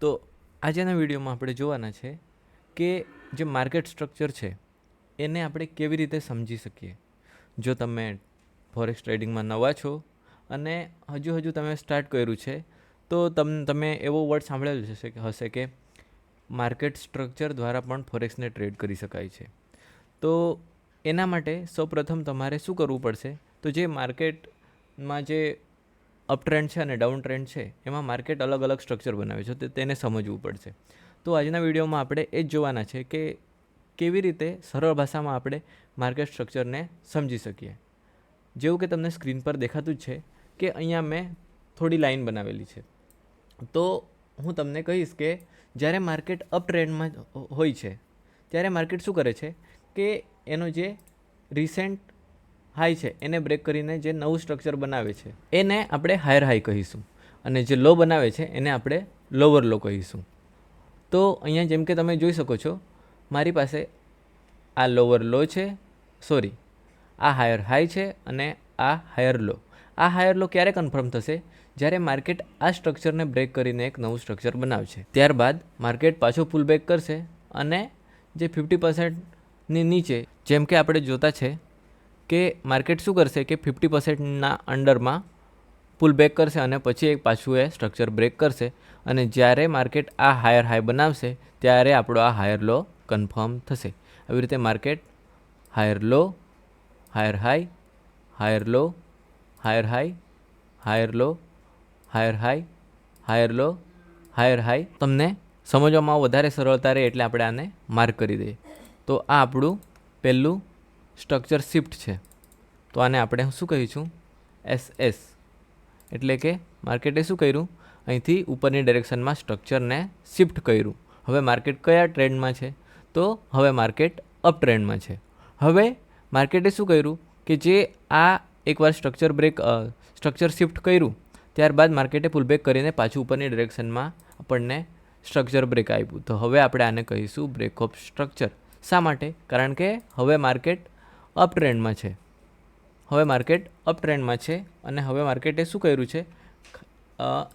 તો આજના વિડીયોમાં આપણે જોવાના છે કે જે માર્કેટ સ્ટ્રક્ચર છે, એને આપણે કેવી રીતે સમજી શકીએ? જો તમે ફોરેક્સ ટ્રેડિંગમાં નવા છો અને હજુ હજુ તમે સ્ટાર્ટ કર્યું છે, તો તમ, તમે એવો વર્ડ સાંભળેલો હશે કે હશે કે માર્કેટ સ્ટ્રક્ચર દ્વારા પણ ફોરેક્સને ટ્રેડ કરી શકાય છે. તો એના માટે સૌપ્રથમ તમારે શું કરવું પડશે? તો જે માર્કેટમાં જે અપ ટ્રેન્ડ છે અને ડાઉન ટ્રેન્ડ છે, એમાં માર્કેટ અલગ અલગ સ્ટ્રક્ચર બનાવે છે, તો તેને સમજવું પડશે. તો આજના વિડીયોમાં આપણે એ જ જોવાના છે કે કેવી રીતે સરળ ભાષામાં આપણે માર્કેટ સ્ટ્રક્ચરને સમજી શકીએ. જેવું કે તમને સ્ક્રીન પર દેખાતું જ છે કે અહીંયા મેં થોડી લાઈન બનાવેલી છે. તો હું તમને કહીશ કે જ્યારે માર્કેટ અપ ટ્રેન્ડમાં હોય છે, ત્યારે માર્કેટ શું કરે છે કે એનો જે રિસેન્ટ હાઈ છે, એને બ્રેક કરીને જે નવું સ્ટ્રક્ચર બનાવે છે, એને આપણે હાયર હાઈ કહીશું. અને જે લો બનાવે છે, એને આપણે લોવર લો કહીશું. તો અહીંયા જેમ કે તમે જોઈ શકો છો, મારી પાસે આ લોવર લો છે સોરી આ હાયર હાઈ છે અને આ હાયર લો આ હાયર લો ક્યારે કન્ફર્મ થશે? જ્યારે માર્કેટ આ સ્ટ્રક્ચરને બ્રેક કરીને એક નવું સ્ટ્રક્ચર બનાવશે. ત્યારબાદ માર્કેટ પાછો ફૂલ બેક કરશે અને જે ફિફ્ટી પર્સન્ટની નીચે, જેમ કે આપણે જોતા છે કે માર્કેટ શું કરશે કે ફિફ્ટી પર્સેન્ટના અંડરમાં પુલ બેક કરશે અને પછી એક પાછું એ સ્ટ્રક્ચર બ્રેક કરશે અને જ્યારે માર્કેટ આ હાયર હાઈ બનાવશે ત્યારે આપણો આ હાયર લો કન્ફર્મ થશે. આવી રીતે market higher low, higher high higher low, higher high higher low, higher high higher low, higher high તમને સમજવામાં વધારે સરળતા રહે એટલે આપણે આને માર્ક કરી દઈએ. તો આ આપણું પહેલું સ્ટ્રક્ચર શિફ્ટ છે. તો આને આપણે શું કહીશું? એસ એસ એટલે કે માર્કેટે શું કર્યું? અહીંથી ઉપરની ડિરેક્શનમાં સ્ટ્રક્ચરને શિફ્ટ કર્યું. હવે માર્કેટ કયા ટ્રેન્ડમાં છે? તો હવે માર્કેટ અપ ટ્રેન્ડમાં છે. હવે માર્કેટે શું કર્યું? કે જે આ એકવાર સ્ટ્રક્ચર બ્રેક સ્ટ્રક્ચર શિફ્ટ કર્યું, ત્યારબાદ માર્કેટે પુલબેક કરીને પાછું ઉપરની ડિરેક્શનમાં આપણને સ્ટ્રક્ચર બ્રેક આપ્યું. તો હવે આપણે આને કહીશું બ્રેક ઓફ સ્ટ્રક્ચર શા માટે? કારણ કે હવે માર્કેટ અપ ટ્રેન્ડમાં છે. હવે માર્કેટ અપ ટ્રેન્ડમાં છે અને હવે માર્કેટે શું કર્યું છે?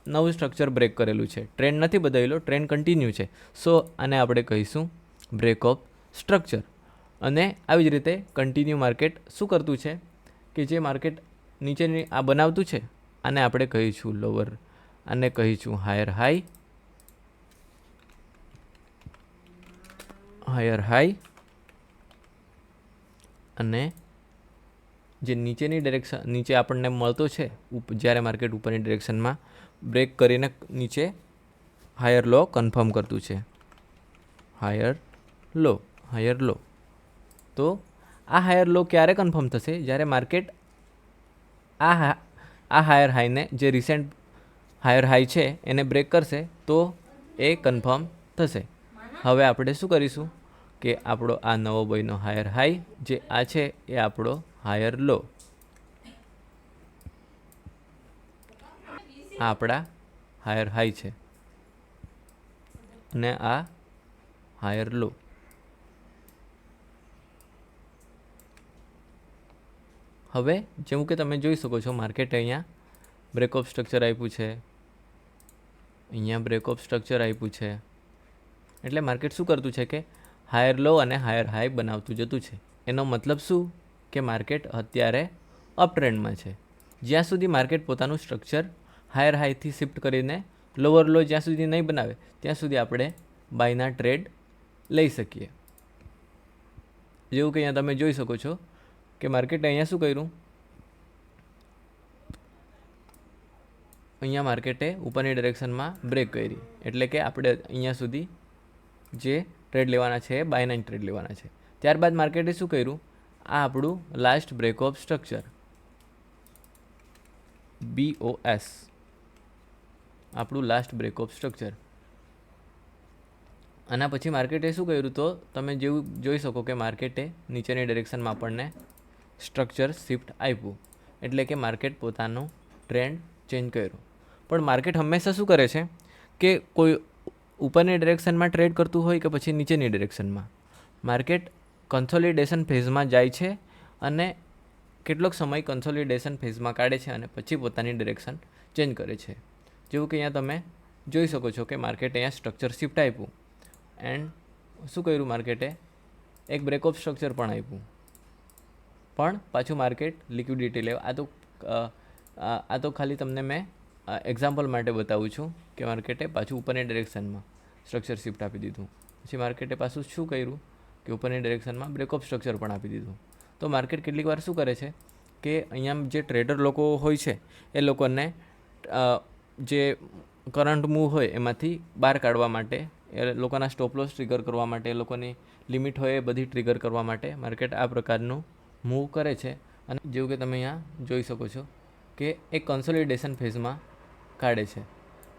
નવું સ્ટ્રક્ચર બ્રેક કરેલું છે. ટ્રેન્ડ નથી બદલેલો, ટ્રેન્ડ કન્ટિન્યુ છે. સો, આને આપણે કહીશું બ્રેક ઓફ સ્ટ્રક્ચર. અને આવી જ રીતે કન્ટિન્યુ માર્કેટ શું કરતું છે? કે જે માર્કેટ નીચેની આ બનાવતું છે, આને આપણે કહીશું લોવર. આને કહીશું હાયર હાઈ. Higher high. અને જે નીચેની ડિરેક્શન નીચે આપણને મળતો છે જ્યારે માર્કેટ ઉપરની ડિરેક્શનમાં બ્રેક કરીને નીચે હાયર લો કન્ફર્મ કરતું છે. હાયર લો હાયર લો તો આ હાયર લો ક્યારે કન્ફર્મ થશે? જ્યારે માર્કેટ આ આ હાયર હાઈને જે રિસેન્ટ હાયર હાઈ છે, એને બ્રેક કરશે, તો એ કન્ફર્મ થશે. હવે આપણે શું કરીશું? કે આપણો આ નવો બોયનો હાયર હાઈ જે આ છે એ આપણો હાયર લો આ આપણા હાયર હાઈ છે. અને આ હાયર લો હવે જેવું કે તમે જોઈ શકો છો માર્કેટ અહીંયા બ્રેકઅપ સ્ટ્રક્ચર આપ્યું છે. અહીંયા બ્રેકઅપ સ્ટ્રક્ચર આપ્યું છે. એટલે માર્કેટ શું કરતું છે કે હાયર લો અને હાયર હાઈ બનાવતું જતું છે. એનો મતલબ શું? કે માર્કેટ અત્યારે અપ ટ્રેન્ડમાં છે. જ્યાં સુધી માર્કેટ પોતાનું સ્ટ્રક્ચર હાયર હાઈથી શિફ્ટ કરીને લોઅર લો જ્યાં સુધી નહીં બનાવે, ત્યાં સુધી આપણે બાયના ટ્રેડ લઈ શકીએ. જેવું કે અહીંયા તમે જોઈ શકો છો કે માર્કેટે અહીંયા શું કર્યું? અહીંયા માર્કેટે ઉપરની ડિરેક્શનમાં બ્રેક કરી. એટલે કે આપણે અહીંયા સુધી જે ટ્રેડ લેવાના છે એ બાયના ટ્રેડ લેવાના છે. ત્યારબાદ માર્કેટે શું કર્યું? આ આપણું last break of structure BOS આપણું લાસ્ટ બ્રેક ઓફ સ્ટ્રક્ચર આના પછી માર્કેટે શું કર્યું તો? તમે જેવું જોઈ શકો કે માર્કેટે નીચેની ડિરેક્શનમાં આપણને સ્ટ્રક્ચર શિફ્ટ આપ્યું. એટલે કે માર્કેટ પોતાનું ટ્રેન્ડ ચેન્જ કર્યું. પણ માર્કેટ હંમેશા શું કરે છે? કે કોઈ ઉપરની ડિરેક્શનમાં ટ્રેડ કરતું હોય કે પછી નીચેની ડિરેક્શનમાં? માર્કેટ કન્સોલિડેશન ફેઝમાં જાય છે અને કેટલોક સમય કન્સોલિડેશન ફેઝમાં કાઢે છે અને પછી પોતાની ડિરેક્શન ચેન્જ કરે છે. જેવું કે અહીંયા તમે જોઈ શકો છો કે માર્કેટે અહીંયા સ્ટ્રક્ચર શિફ્ટ આપ્યું એન્ડ શું કર્યું માર્કેટે? એક બ્રેક ઓફ સ્ટ્રક્ચર પણ આપ્યું. પણ પાછું માર્કેટ લિક્વિડિટી લેવા, આ તો આ તો ખાલી તમને મેં એક્ઝામ્પલ માટે બતાવું છું કે માર્કેટે પાછું ઉપરની ડિરેક્શનમાં સ્ટ્રક્ચર શિફ્ટ આપી દીધું. પછી માર્કેટે પાછું શું કર્યું? કે ઉપરની ડિરેક્શનમાં બ્રેક ઓફ સ્ટ્રક્ચર પણ આપી દીધું. તો માર્કેટ કેટલીક વાર શું કરે છે? કે અહીંયા જે ટ્રેડર લોકો હોય છે, એ લોકોને જે કરંટ મૂવ હોય એમાંથી બહાર કાઢવા માટે, એ લોકોના સ્ટોપ લોસ ટ્રિગર કરવા માટે, એ લોકોની લિમિટ હોય એ બધી ટ્રિગર કરવા માટે માર્કેટ આ પ્રકારનું મૂવ કરે છે. અને જેવું કે તમે અહીંયા જોઈ શકો છો કે એ કન્સોલિડેશન ફેઝમાં કાઢે છે.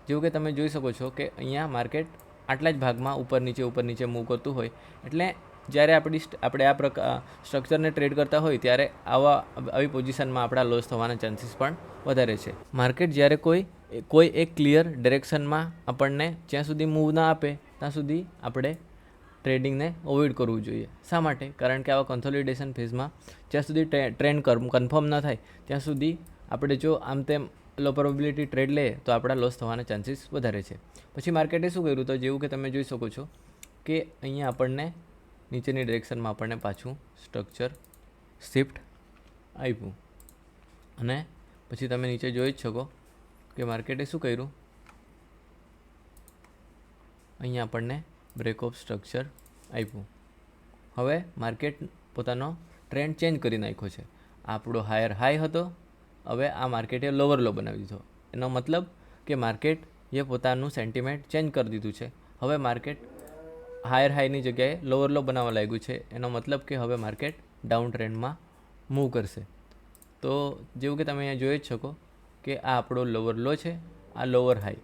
જેવું કે તમે જોઈ શકો છો કે અહીંયા માર્કેટ આટલા જ ભાગમાં ઉપર નીચે ઉપર નીચે મૂવ કરતું હોય. એટલે જ્યારે આપણી આપણે આ પ્રકાર સ્ટ્રક્ચરને ટ્રેડ કરતા હોય, ત્યારે આવા આવી પોઝિશનમાં આપણા લોસ થવાના ચાન્સીસ પણ વધારે છે. માર્કેટ જ્યારે કોઈ કોઈ એક ક્લિયર ડિરેક્શનમાં આપણને જ્યાં સુધી મૂવ ના આપે, ત્યાં સુધી આપણે ટ્રેડિંગને અવોઇડ કરવું જોઈએ. શા માટે? કારણ કે આવા કન્સોલિડેશન ફેઝમાં જ્યાં સુધી ટ્રેન્ડ કન્ફર્મ ન થાય, ત્યાં સુધી આપણે જો આમ તેમ લો પ્રોબિલિટી ટ્રેડ લઈએ, તો આપણા લોસ થવાના ચાન્સીસ વધારે છે. પછી માર્કેટે શું કર્યું તો જેવું કે તમે જોઈ શકો છો કે અહીંયા આપણને નીચેની ડિરેક્શનમાં આપણને પાછું સ્ટ્રક્ચર શિફ્ટ આપ્યું. અને પછી તમે નીચે જોઈ જ શકો કે માર્કેટે શું કર્યું? અહીંયા આપણને બ્રેક ઓફ સ્ટ્રક્ચર આપ્યું. હવે માર્કેટ પોતાનો ટ્રેન્ડ ચેન્જ કરી નાખ્યો છે. આપણો હાયર હાઈ હતો, હવે આ માર્કેટે લોવર લો બનાવી દીધો. એનો મતલબ કે માર્કેટ એ પોતાનું સેન્ટિમેન્ટ ચેન્જ કરી દીધું છે. હવે માર્કેટ હાયર હાઈની જગ્યાએ લોવર લો બનાવવા લાગ્યું છે. એનો મતલબ કે હવે માર્કેટ ડાઉન ટ્રેન્ડમાં મૂવ કરશે. તો જેવું કે તમે અહીંયા જોઈ જ શકો કે આ આપણો લોવર લો છે, આ લોવર હાઈ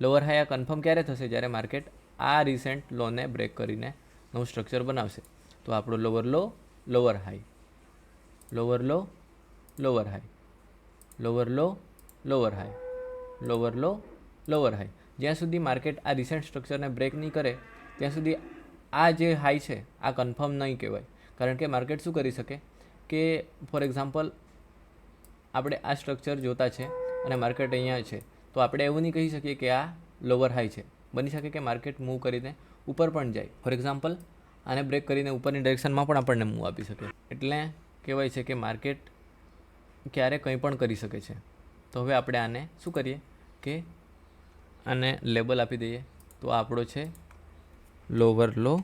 લોવર હાઈ આ કન્ફર્મ ક્યારે થશે? જ્યારે માર્કેટ આ રિસેન્ટ લોને બ્રેક કરીને નવું સ્ટ્રક્ચર બનાવશે. તો આપણો lower low lower high lower low lower high lower low lower high lower low lower high જ્યાં સુધી માર્કેટ આ રિસેન્ટ સ્ટ્રક્ચરને બ્રેક નહીં કરે, ત્યાં સુધી આ જે હાઈ છે, આ કન્ફર્મ નહીં કહેવાય. કારણ કે માર્કેટ શું કરી શકે? કે ફોર એક્ઝામ્પલ આપણે આ સ્ટ્રક્ચર જોતા છે અને માર્કેટ અહીંયા છે, તો આપણે એવું નહીં કહી શકીએ કે આ લોવર હાઈ છે. બની શકે કે માર્કેટ મૂવ કરીને ઉપર પણ જાય. ફોર એક્ઝામ્પલ આને બ્રેક કરીને ઉપરની ડાયરેક્શનમાં પણ આપણને મૂવ આપી શકે. એટલે કહેવાય છે કે માર્કેટ ક્યારે કંઈ પણ કરી શકે છે. તો હવે આપણે આને શું કરીએ? કે અને લેબલ આપી દઈએ. તો આપણો છે lower low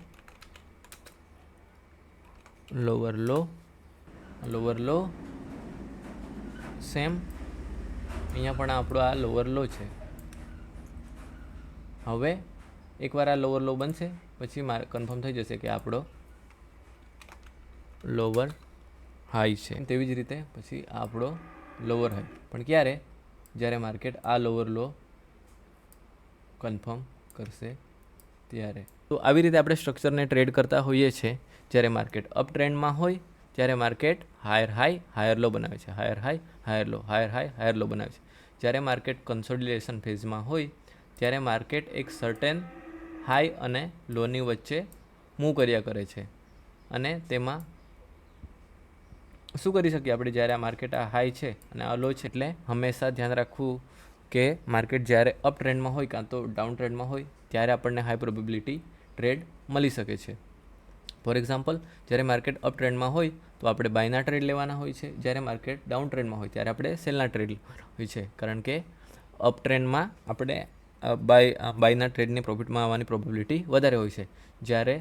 lower low lower low same અહીંયા પણ આપણો આ લોવર લો છે. હવે એકવાર આ લોવર લો બનશે, પછી મારે કન્ફર્મ થઈ જશે કે આપણો લોવર હાઈ છે. તેવી જ રીતે પછી આપણો લોવર હાઈ પણ ક્યારે? જ્યારે માર્કેટ આ લોવર લો કન્ફર્મ કરશે ત્યારે. તો આવી રીતે આપણે સ્ટ્રક્ચરને ટ્રેડ કરતા હોઈએ છીએ. જ્યારે માર્કેટ અપ ટ્રેન્ડમાં હોય, ત્યારે market higher high higher low બનાવે છે. Higher high higher low higher high higher low બનાવે છે. જ્યારે માર્કેટ કન્સોલિડેશન ફેઝમાં હોય, ત્યારે માર્કેટ એક સર્ટેન હાઈ અને લોની વચ્ચે મૂવ કર્યા કરે છે. અને તેમાં શું કરી શકીએ આપણે જ્યારે આ માર્કેટ આ હાઈ છે અને આ લો છે એટલે હંમેશા ધ્યાન રાખવું કે માર્કેટ જ્યારે અપ ટ્રેન્ડમાં હોય કાં તો ડાઉન ટ્રેન્ડમાં હોય, ત્યારે આપણને હાઈ પ્રોબેબિલિટી ટ્રેડ મળી શકે છે. ફોર એક્ઝામ્પલ જ્યારે માર્કેટ અપ ટ્રેન્ડમાં હોય, તો આપણે બાયના ટ્રેડ લેવાના હોય છે. જ્યારે માર્કેટ ડાઉન ટ્રેન્ડમાં હોય, ત્યારે આપણે સેલના ટ્રેડ હોય છે. કારણ કે અપ ટ્રેન્ડમાં આપણે બાય બાયના ટ્રેડની પ્રોફિટમાં આવવાની પ્રોબેબિલિટી વધારે હોય છે. જ્યારે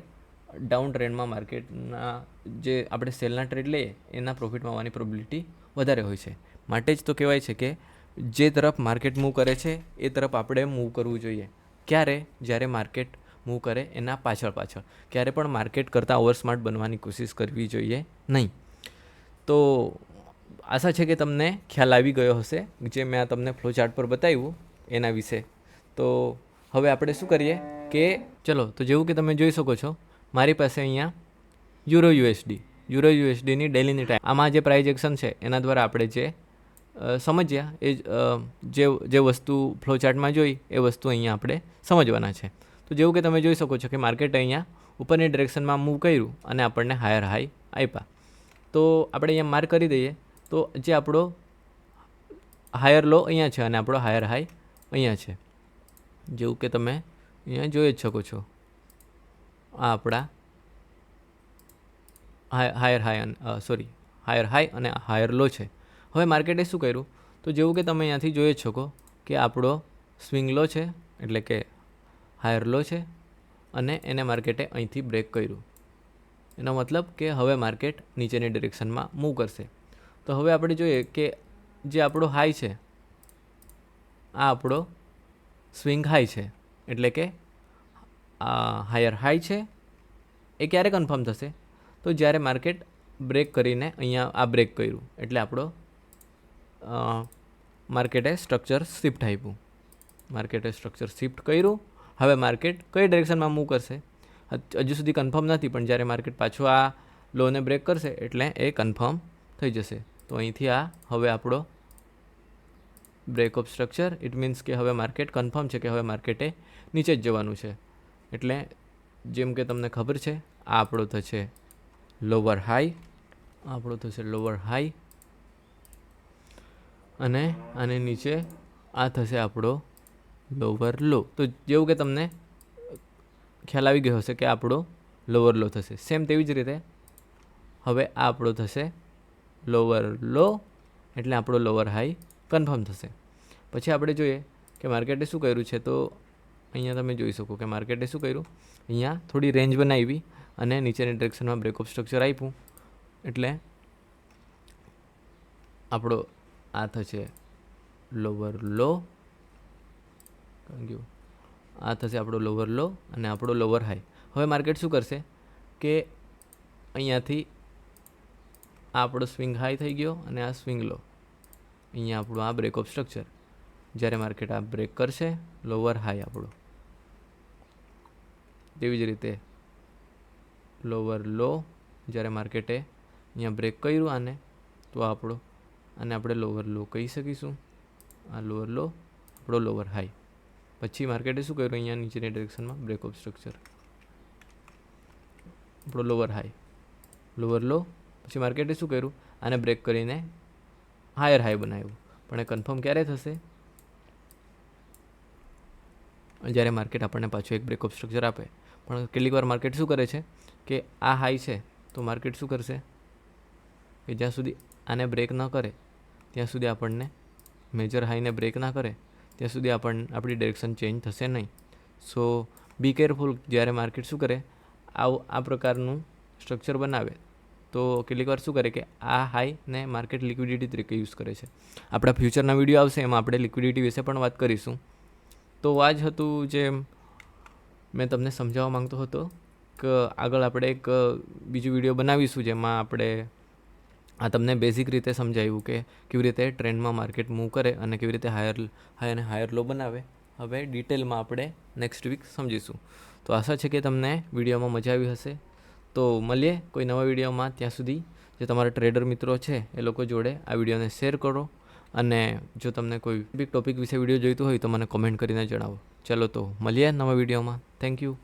ડાઉન ટ્રેન્ડમાં માર્કેટના જે આપણે સેલના ટ્રેડ લઈએ, એના પ્રોફિટમાં આવવાની પ્રોબિલિટી વધારે હોય છે. માટે જ તો કહેવાય છે કે જે તરફ માર્કેટ મૂવ કરે છે, એ તરફ આપણે મૂવ કરવું જોઈએ. ક્યારે? જ્યારે માર્કેટ મૂવ કરે એના પાછળ પાછળ. ક્યારે પણ માર્કેટ કરતાં ઓવરસ્માર્ટ બનવાની કોશિશ કરવી જોઈએ નહીં. તો આશા છે કે તમને ખ્યાલ આવી ગયો હશે, જે મેં આ તમને ફ્લો ચાર્ટ પર બતાવ્યું એના વિશે. તો હવે આપણે શું કરીએ કે ચલો, તો જેવું કે તમે જોઈ શકો છો મારી પાસે અહીંયા યુરો યુએસડી. યુરો યુએસડીની ડેલીની ટાઈમ આમાં જે પ્રાઇઝ એક્શન છે, એના દ્વારા આપણે જે સમજ્યા, એ જે જે વસ્તુ ફ્લોચાર્ટમાં જોઈ, એ વસ્તુ અહીંયા આપણે સમજવાના છે. તો જેવું કે તમે જોઈ શકો છો કે માર્કેટ અહીંયા ઉપરની ડિરેક્શનમાં મૂવ કર્યું અને આપણને હાયર હાઈ આપ્યા તો આપણે અહીંયા માર્ક કરી દઈએ. તો જે આપણો હાયર લો અહીંયા છે અને આપણો હાયર હાઈ અહીંયા છે. જેવું કે તમે અહીંયા જોઈ જ શકો છો. આપણા higher high sorry higher high અને હાયર લો છે. હવે માર્કેટે શું કર્યું? તો જેવું કે તમે અહીંયાથી જોઈ જ શકો કે આપણો સ્વિંગ લો છે, એટલે કે હાયર લો છે, અને એને માર્કેટે અહીંથી બ્રેક કર્યું. એનો મતલબ કે હવે માર્કેટ નીચેની ડિરેક્શનમાં મૂવ કરશે. તો હવે આપણે જોઈએ કે જે આપણો હાઈ છે, આ આપણો સ્વિંગ હાઈ છે, એટલે કે આ હાયર હાઈ છે. એ ક્યારે કન્ફર્મ થશે? તો જ્યારે માર્કેટ બ્રેક કરીને અહીંયા આ બ્રેક કર્યું, એટલે આપણો માર્કેટે સ્ટ્રક્ચર શિફ્ટ આપ્યું. માર્કેટે સ્ટ્રક્ચર શિફ્ટ કર્યું. હવે માર્કેટ કઈ ડિરેક્શનમાં મૂવ કરશે? હજુ સુધી કન્ફર્મ નથી, પણ જ્યારે માર્કેટ પાછું આ લોને બ્રેક કરશે, એટલે એ કન્ફર્મ થઈ જશે. તો અહીંથી આ હવે આપણો break of structure it means કે હવે માર્કેટ કન્ફર્મ છે કે હવે માર્કેટે નીચે જ જવાનું છે. એટલે જેમ કે તમને ખબર છે, આ આપણો થશે લોવર હાઈ આપણો થશે લોવર હાઈ અને આની નીચે આ થશે આપણો લોવર લો તો જેવું કે તમને ખ્યાલ આવી ગયો હશે કે આપણો લોવર લો થશે. સેમ તેવી જ રીતે હવે આ આપણો થશે લોવર લો એટલે આપણો લોવર હાઈ કન્ફર્મ થશે. પછી આપણે જોઈએ કે માર્કેટે શું કર્યું છે, તો અહીંયા તમે જોઈ શકો કે માર્કેટે શું કર્યું? અહીંયા થોડી રેન્જ બનાવી અને નીચેની ડિરેક્શનમાં બ્રેક ઓફ સ્ટ્રક્ચર આપ્યું. એટલે આપણો આ થશે લોવર લો યુ આ થશે આપણો લોવર લો અને આપણો લોવર હાઈ હવે માર્કેટ શું કરશે? કે અહીંયાથી આપણો સ્વિંગ હાઈ થઈ ગયો અને આ સ્વિંગ લો અહીંયા આપણું આ બ્રેક ઓફ સ્ટ્રક્ચર જ્યારે માર્કેટ આ બ્રેક કરશે લોવર હાઈ આપણો. તેવી જ રીતે લોવર લો જ્યારે માર્કેટે અહીંયા બ્રેક કર્યું આને, તો આપણો અને આપણે લોવર લો કહી શકીશું. આ લોવર લો આપણો લોવર હાઈ પછી માર્કેટે શું કર્યું? અહીંયા નીચેની ડિરેક્શનમાં બ્રેક ઓફ સ્ટ્રક્ચર આપણો લોવર હાઈ લોવર લો પછી માર્કેટે શું કર્યું? આને બ્રેક કરીને હાયર હાઈ બનાવ્યું. પણ એ કન્ફર્મ ક્યારે થશે? જ્યારે માર્કેટ આપણને પાછું એક બ્રેક ઓફ સ્ટ્રક્ચર આપે પણ કેટલીક વાર માર્કેટ શું કરે છે કે આ હાઈ છે, તો માર્કેટ શું કરશે? કે જ્યાં સુધી આને બ્રેક ન કરે, ત્યાં સુધી આપણને મેજર હાઈને બ્રેક ના કરે, ત્યાં સુધી આપણ, આપણી ડિરેક્શન ચેન્જ થશે નહીં. સો બી કેરફુલ જ્યારે માર્કેટ શું કરે, આવું, આ પ્રકારનું સ્ટ્રક્ચર બનાવે, તો કેટલીક વાર શું કરે કે આ હાઈને માર્કેટ લિક્વિડિટી તરીકે યુઝ કરે છે. આપણા ફ્યુચરના વીડિયો આવશે, એમાં આપણે લિક્વિડિટી વિશે પણ વાત કરીશું. તો આ જ હતું જે મેં તમને સમજાવવા માંગતો હતો કે આગળ આપણે એક બીજું વીડિયો બનાવીશું જેમાં આપણે આ તમને બેઝિક રીતે સમજાવ્યું કે કેવી રીતે ટ્રેન્ડમાં માર્કેટ મૂવ કરે અને કેવી રીતે હાયર હાઈ અને હાયર લો બનાવે. હવે ડિટેલમાં આપણે નેક્સ્ટ વીક સમજીશું. તો આશા છે કે તમને વિડીયોમાં મજા આવી હશે. તો મળીએ કોઈ નવા વિડીયોમાં. ત્યાં સુધી જે તમારા ટ્રેડર મિત્રો છે એ લોકો જોડે આ વિડીયોને શેર કરો. અને જો તમને કોઈ બી ટોપિક વિશે વીડિયો જોઈતો હોય તો મને કોમેન્ટ કરીને જણાવો. ચલો તો, મળીએ નવા વિડીયોમાં થેન્ક યુ